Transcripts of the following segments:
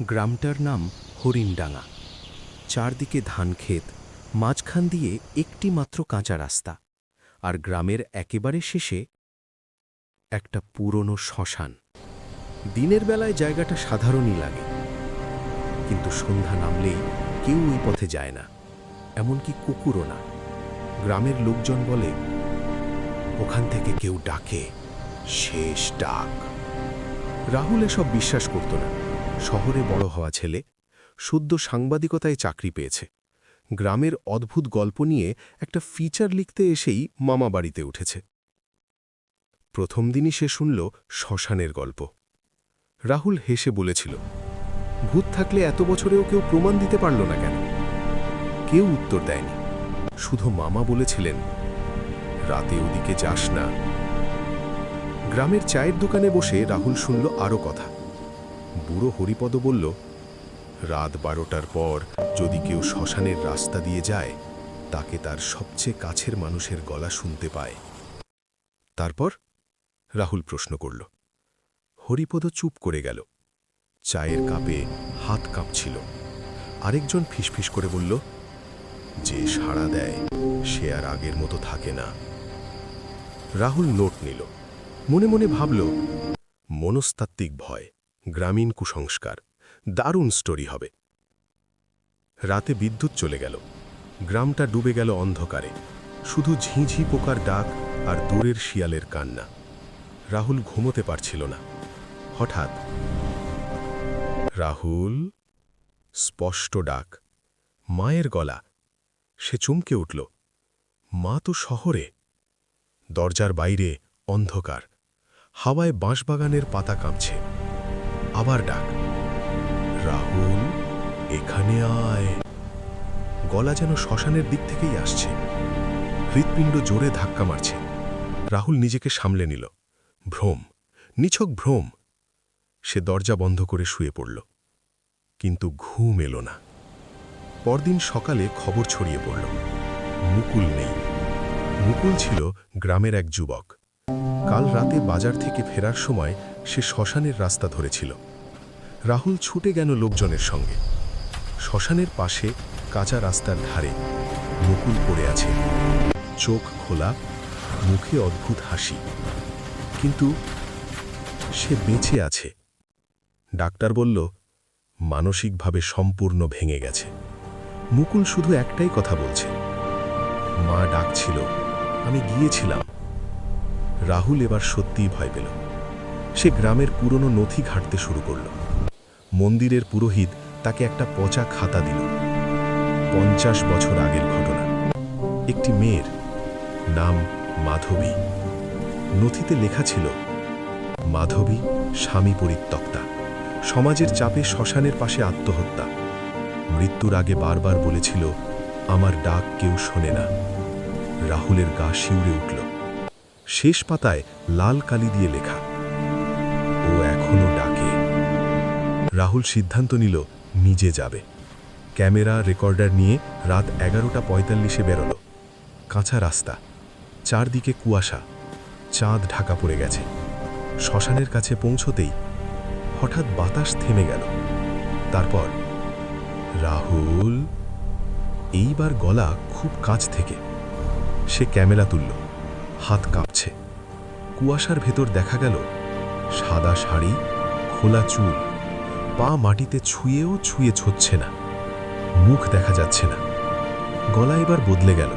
গ্রামটার নাম হরিণডাঙ্গা। চারদিকে ধানক্ষেত, মাঝখান দিয়ে একটি মাত্র কাঁচা রাস্তা আর গ্রামের একেবারে শেষে একটা পুরনো শ্মশান। দিনের বেলায় জায়গাটা সাধারণই লাগে, কিন্তু সন্ধ্যা নামলেই কেউ ওই পথে যায় না, এমনকি কুকুরও না। গ্রামের লোকজন বলে, ওখান থেকে কেউ ডাকে, শেষ ডাক। রাহুল এসব বিশ্বাস করত না। শহরে বড় হওয়া ছেলে শুদ্ধ সাংবাদিকতায় চাকরি পেয়েছে। গ্রামের অদ্ভুত গল্প নিয়ে একটা ফিচার লিখতে এসেই মামা বাড়িতে উঠেছে। প্রথম দিনই সে শুনল শ্মশানের গল্প। রাহুল হেসে বলেছিল, ভূত থাকলে এত বছরেও কেউ প্রমাণ দিতে পারল না কেন? কেউ উত্তর দেয়নি। শুধু মামা বলেছিলেন, রাতে ওদিকে যাস না। গ্রামের চায়ের দোকানে বসে রাহুল শুনল আরও কথা। বুড়ো হরিপদ বলল, রাত বারোটার পর যদি কেউ শ্মশানের রাস্তা দিয়ে যায়, তাকে তার সবচেয়ে কাছের মানুষের গলা শুনতে পায়। তারপর রাহুল প্রশ্ন করল, হরিপদ চুপ করে গেল। চায়ের কাপে হাত কাঁপছিল। আরেকজন ফিসফিস করে বলল, যে সাড়া দেয়, সে আর আগের মতো থাকে না। রাহুল নোট নিল। মনে মনে ভাবল, মনস্তাত্ত্বিক ভয়। গ্রামীণ কুসংস্কার। দারুণ স্টোরি হবে। রাতে বিদ্যুৎ চলে গেল। গ্রামটা ডুবে গেল অন্ধকারে। শুধু ঝিঁঝি পোকার ডাক আর দূরের শিয়ালের কান্না। রাহুল ঘুমোতে পারছিল না। হঠাৎ রাহুল, স্পষ্ট ডাক। মায়ের গলা। সে চমকে উঠল। মা তো শহরে। দরজার বাইরে অন্ধকার। হাওয়ায় বাঁশবাগানের পাতা কাঁপছে। আবার ডাক। রাহুল, এখানে আয়। গলা যেন শ্মশানের দিক থেকেই আসছে। হৃৎপিণ্ড জোরে ধাক্কা মারছে। রাহুল নিজেকে সামলে নিল। ভ্রম, নিছক ভ্রম। সে দরজা বন্ধ করে শুয়ে পড়ল। কিন্তু ঘুম এলো না। পরদিন সকালে খবর ছড়িয়ে পড়ল। মুকুল নেই। মুকুল ছিল গ্রামের এক যুবক। কাল রাতে বাজার থেকে ফেরার সময় সে শ্মশানের রাস্তা ধরেছিল। রাহুল ছুটে গেল লোকজনের সঙ্গে। শ্মশানের পাশে কাঁচা রাস্তার ধারে মুকুল পড়ে আছে। চোখ খোলা, মুখে অদ্ভুত হাসি। কিন্তু সে বেঁচে আছে। ডাক্তার বলল, মানসিকভাবে সম্পূর্ণ ভেঙে গেছে। মুকুল শুধু একটাই কথা বলছে। মা ডাকছিল, আমি গিয়েছিলাম। রাহুল এবার সত্যিই ভয় পেল। সে গ্রামের পুরনো নথি ঘাঁটতে শুরু করল। মন্দিরের পুরোহিত তাকে একটা পচা খাতা দিল। পঞ্চাশ বছর আগের ঘটনা। একটি মেয়ের নাম মাধবী। নথিতে লেখা ছিল, মাধবী স্বামী পরিত্যক্তা। সমাজের চাপে শ্মশানের পাশে আত্মহত্যা। মৃত্যুর আগে বারবার বলেছিল, আমার ডাক কেউ শোনে না। রাহুলের গা শিউরে উঠল। শেষ পাতায় লাল কালি দিয়ে লেখা রাহুল সিদ্ধান্ত নিল, নিজে যাবে। ক্যামেরা রেকর্ডার নিয়ে রাত এগারোটা পঁয়তাল্লিশে বেরোল। কাঁচা রাস্তা, চারদিকে কুয়াশা, চাঁদ ঢাকা পড়ে গেছে। শ্মশানের কাছে পৌঁছতেই হঠাৎ বাতাস থেমে গেল। তারপর, রাহুল? এইবার গলা খুব কাছ থেকে। সে ক্যামেরা তুলল, হাত কাঁপছে। কুয়াশার ভেতর দেখা গেল, সাদা শাড়ি, খোলা চুল। পা মাটিতে ছুঁয়েও ছুঁয়ে ছচ্ছে না। মুখ দেখা যাচ্ছে না। গলা এবার বদলে গেল।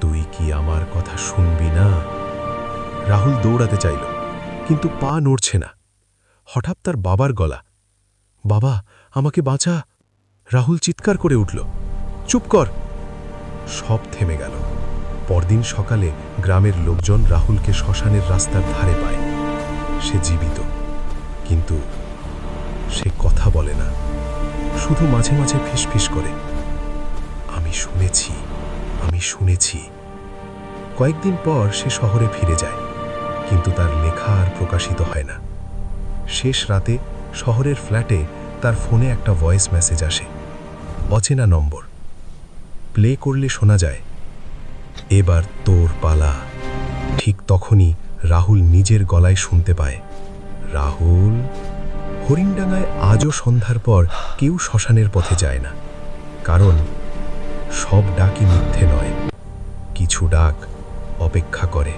তুই কি আমার কথা শুনবি না? রাহুল দৌড়াতে চাইল, কিন্তু পা নড়ছে না। হঠাৎ তার বাবার গলা, বাবা, আমাকে বাঁচা। রাহুল চিৎকার করে উঠল, চুপ কর। সব থেমে গেল। পরদিন সকালে গ্রামের লোকজন রাহুলকে শ্মশানের রাস্তার ধারে পায়। সে জীবিত, কিন্তু সে কথা বলে না। শুধু মাঝে মাঝে ফিসফিস করে। আমি শুনেছি আমি শুনেছি। কয়েকদিন পর সে শহরে ফিরে যায়, কিন্তু তার লেখা আর প্রকাশিত হয় না। শেষ রাতে শহরের ফ্ল্যাটে তার ফোনে একটা ভয়েস মেসেজ আসে। অচেনা নম্বর। প্লে করলে শোনা যায়, এবার তোর পালা। ঠিক তখনই রাহুল নিজের গলায় শুনতে পায়। রাহুল? হরিণডাঙ্গায় আজও সন্ধ্যার পর কেউ শ্মশানের পথে যায় না। কারণ সব ডাকই মিথ্যে নয়। কিছু ডাক অপেক্ষা করে।